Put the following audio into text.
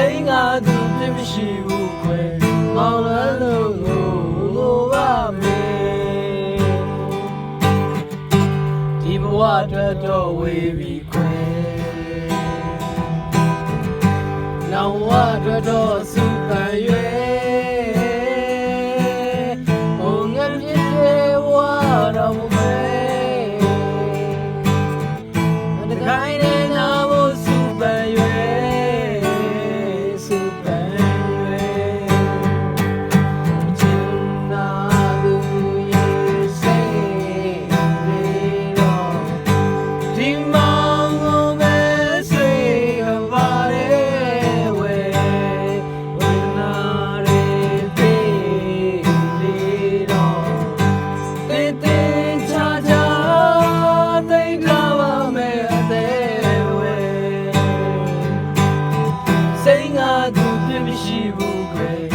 စိတ်ငါသူပြစ်မရှိဘူးခွဲမောင်လန်းလို့လိုပါမယ်ဒီဘဝအတွက်တော့ဝေးပြီခွဲနောင်ဝအတွက်တော့စု 妻不归。